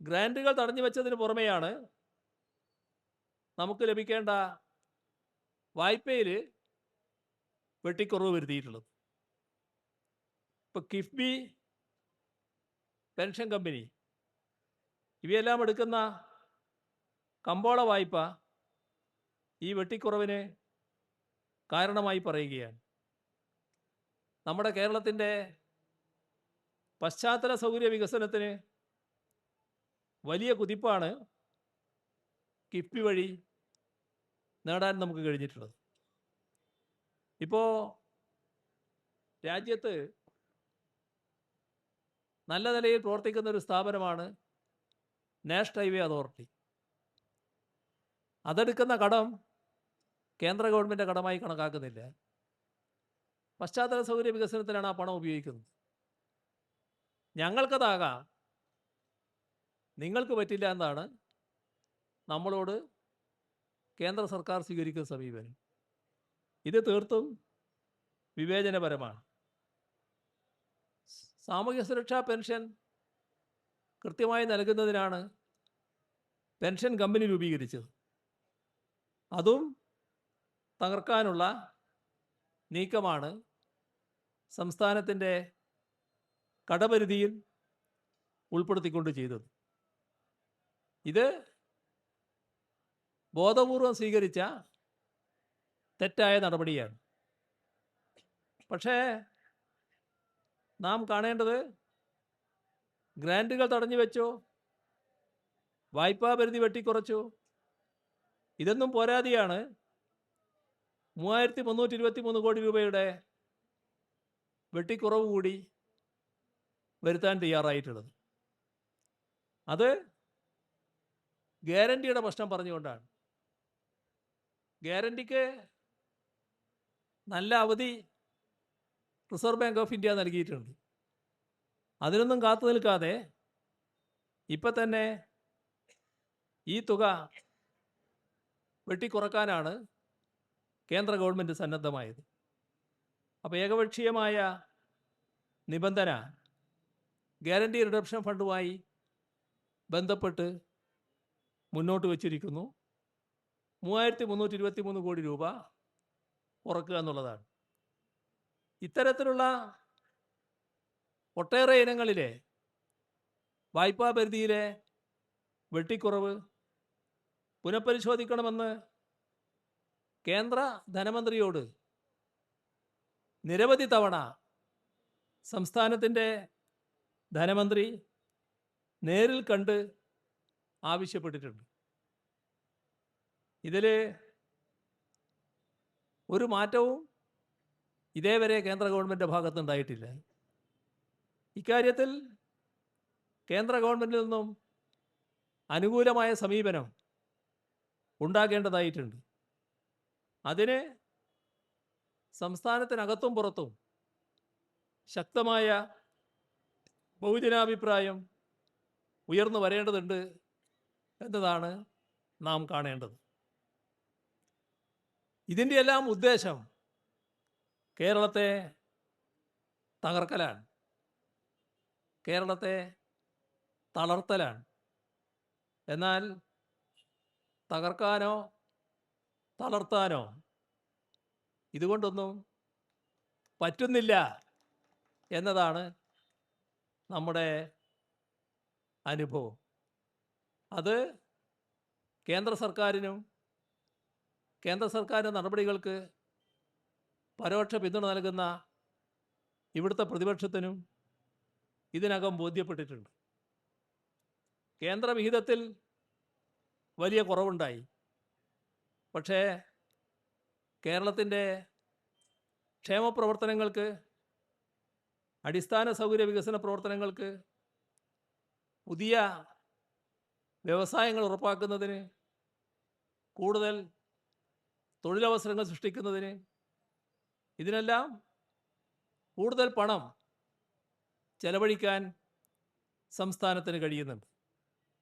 ഗ്രാന്റുകൾ തടഞ്ഞു വെച്ചതിന് പുറമെയാണ് നമുക്ക് ലഭിക്കേണ്ട വായ്പയിൽ വെട്ടിക്കുറവ് വരുത്തിയിട്ടുള്ളത്. ഇപ്പോൾ കിഫ്ബി പെൻഷൻ കമ്പനി ഇവയെല്ലാം എടുക്കുന്ന കമ്പോള വായ്പ ഈ വെട്ടിക്കുറവിന് കാരണമായി പറയുകയാണ്. നമ്മുടെ കേരളത്തിന്റെ പശ്ചാത്തല സൗകര്യ വികസനത്തിന് വലിയ കുതിപ്പാണ് കിഫ്ബി വഴി നേടാൻ നമുക്ക് കഴിഞ്ഞിട്ടുള്ളത്. ഇപ്പോൾ രാജ്യത്ത് നല്ല നിലയിൽ പ്രവർത്തിക്കുന്ന ഒരു സ്ഥാപനമാണ് നാഷണൽ ഹൈവേ അതോറിറ്റി. അതെടുക്കുന്ന കടം കേന്ദ്ര ഗവൺമെന്റ് കടമായി കണക്കാക്കുന്നില്ല. പശ്ചാത്തല സൗകര്യ വികസനത്തിനാണ് ആ പണം ഉപയോഗിക്കുന്നത്. ഞങ്ങൾക്കതാകാം നിങ്ങൾക്ക് പറ്റില്ല എന്നാണ് നമ്മളോട് കേന്ദ്ര സർക്കാർ സ്വീകരിക്കുന്ന സമീപനം. ഇത് തീർത്തും വിവേചനപരമാണ്. സാമൂഹ്യ സുരക്ഷാ പെൻഷൻ കൃത്യമായി നൽകുന്നതിനാണ് പെൻഷൻ കമ്പനി രൂപീകരിച്ചത്. അതും തകർക്കാനുള്ള നീക്കമാണ് സംസ്ഥാനത്തിന്റെ കടപരിധിയിൽ ഉൾപ്പെടുത്തിക്കൊണ്ട് ചെയ്തത്. ഇത് ബോധപൂർവം സ്വീകരിച്ച തെറ്റായ നടപടിയാണ്. പക്ഷേ നാം കാണേണ്ടത് ഗ്രാൻഡുകൾ തടഞ്ഞു വെച്ചോ? വായ്പാ പരിധി വെട്ടിക്കുറച്ചു? ഇതൊന്നും പോരാതെയാണ് മൂവായിരത്തി മുന്നൂറ്റി ഇരുപത്തി മൂന്ന് കോടി രൂപയുടെ വെട്ടിക്കുറവ് കൂടി വരുത്താൻ തയ്യാറായിട്ടുള്ളത്. അത് ഗ്യാരണ്ടിയുടെ പ്രശ്നം പറഞ്ഞുകൊണ്ടാണ്. ഗ്യാരണ്ടിക്ക് നല്ല അവധി റിസർവ് ബാങ്ക് ഓഫ് ഇന്ത്യ നൽകിയിട്ടുണ്ട്. അതിനൊന്നും കാത്തു നിൽക്കാതെ ഇപ്പം തന്നെ ഈ തുക വെട്ടിക്കുറക്കാനാണ് കേന്ദ്ര ഗവൺമെന്റ് സന്നദ്ധമായത്. അപ്പോൾ ഏകപക്ഷീയമായ നിബന്ധന ഗ്യാരണ്ടി റിഡപ്ഷൻ ഫണ്ടുമായി ബന്ധപ്പെട്ട് മുന്നോട്ട് വച്ചിരിക്കുന്നു. മൂവായിരത്തി മുന്നൂറ്റി ഇരുപത്തി മൂന്ന് കോടി രൂപ ഉറക്കുക എന്നുള്ളതാണ്. ഇത്തരത്തിലുള്ള ഒട്ടേറെ ഇനങ്ങളിലെ വായ്പാ പരിധിയിലെ വെട്ടിക്കുറവ് പുനഃപരിശോധിക്കണമെന്ന് കേന്ദ്ര ധനമന്ത്രിയോട് നിരവധി തവണ സംസ്ഥാനത്തിന്റെ ധനമന്ത്രി നേരിൽ കണ്ട് ആവശ്യപ്പെട്ടിട്ടുണ്ട്. ഇതിൽ ഒരു മാറ്റവും ഇതേവരെ കേന്ദ്ര ഗവൺമെന്റ് ഭാഗത്തുണ്ടായിട്ടില്ല ഇക്കാര്യത്തിൽ കേന്ദ്ര ഗവൺമെന്റിൽ നിന്നും അനുകൂലമായ സമീപനം ഉണ്ടാകേണ്ടതായിട്ടുണ്ട്. അതിന് സംസ്ഥാനത്തിനകത്തും പുറത്തും ശക്തമായ ബഹുജനാഭിപ്രായം ഉയർന്നു വരേണ്ടതുണ്ട് എന്നതാണ് നാം കാണേണ്ടത്. ഇതിന്റെ എല്ലാം ഉദ്ദേശം കേരളത്തെ തകർക്കലാണ്. കേരളത്തെ തളർത്തലാണ്. എന്നാൽ തകർക്കാനോ തളർത്താനോ ഇതുകൊണ്ടൊന്നും പറ്റുന്നില്ല എന്നതാണ് നമ്മുടെ അനുഭവം. അത് കേന്ദ്ര സർക്കാരിനും കേന്ദ്ര സർക്കാരിന്റെ നടപടികൾക്ക് പരോക്ഷ പിന്തുണ നൽകുന്ന ഇവിടുത്തെ പ്രതിപക്ഷത്തിനും ഇതിനകം ബോധ്യപ്പെട്ടിട്ടുണ്ട്. കേന്ദ്ര വിഹിതത്തിൽ വലിയ കുറവുണ്ടായി. പക്ഷേ കേരളത്തിന്റെ ക്ഷേമപ്രവർത്തനങ്ങൾക്ക് അടിസ്ഥാന സൗകര്യ വികസന പ്രവർത്തനങ്ങൾക്ക് പുതിയ വ്യവസായങ്ങൾ ഉറപ്പാക്കുന്നതിന് കൂടുതൽ തൊഴിലവസരങ്ങൾ സൃഷ്ടിക്കുന്നതിന് ഇതിനെല്ലാം കൂടുതൽ പണം ചെലവഴിക്കാൻ സംസ്ഥാനത്തിന് കഴിയുന്നുണ്ട്.